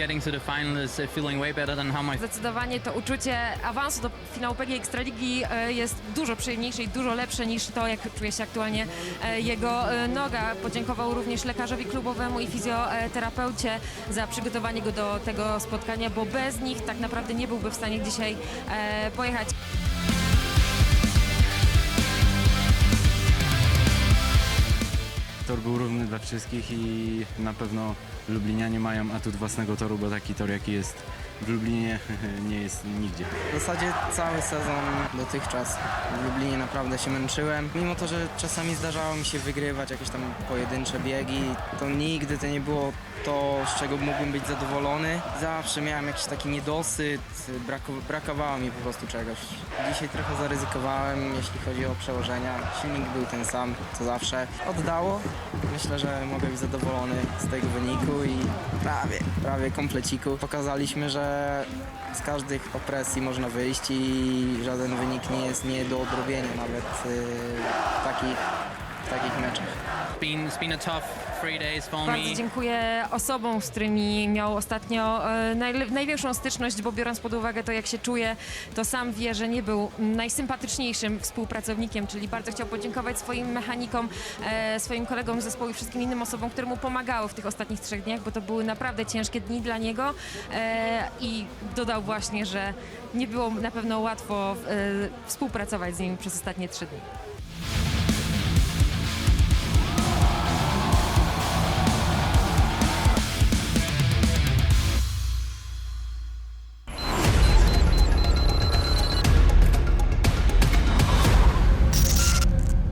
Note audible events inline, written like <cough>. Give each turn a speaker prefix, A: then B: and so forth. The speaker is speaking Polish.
A: getting to the final is uh, feeling way better than how my
B: Zdecydowanie to uczucie awansu do finału PGA Ekstraligi e, jest dużo przyjemniejsze i dużo lepsze niż to, jak czuje się aktualnie e, jego e, noga. Podziękował również lekarzowi klubowemu i fizjoterapeucie za przygotowanie go do tego spotkania, bo bez nich tak naprawdę nie byłby w stanie dzisiaj pojechać.
C: Tor był równy dla wszystkich i na pewno Lublinianie mają atut własnego toru, bo taki tor jaki jest w Lublinie <laughs> nie jest nigdzie.
D: W zasadzie cały sezon dotychczas w Lublinie naprawdę się męczyłem. Mimo to, że czasami zdarzało mi się wygrywać jakieś tam pojedyncze biegi, to nigdy to nie było to, z czego mógłbym być zadowolony. Zawsze miałem jakiś taki niedosyt, brako, brakowało mi po prostu czegoś. Dzisiaj trochę zaryzykowałem, jeśli chodzi o przełożenia. Silnik był ten sam, co zawsze. Oddało. Myślę, że mogę być zadowolony z tego wyniku i prawie, prawie kompleciku. Pokazaliśmy, że z każdych opresji można wyjść i żaden wynik nie jest nie do odrobienia nawet yy, w takich, w takich meczach.
A: been it's been a tough three days for
B: Bardzo
A: me.
B: dziękuję osobom, z którymi miał ostatnio e, najle- największą styczność, bo biorąc pod uwagę to, jak się czuje, to sam wie, że nie był najsympatyczniejszym współpracownikiem, czyli bardzo chciał podziękować swoim mechanikom, e, swoim kolegom z zespołu i wszystkim innym osobom, które mu pomagały w tych ostatnich trzech dniach, bo to były naprawdę ciężkie dni dla niego e, i dodał właśnie, że nie było na pewno łatwo e, współpracować z nim przez ostatnie trzy dni.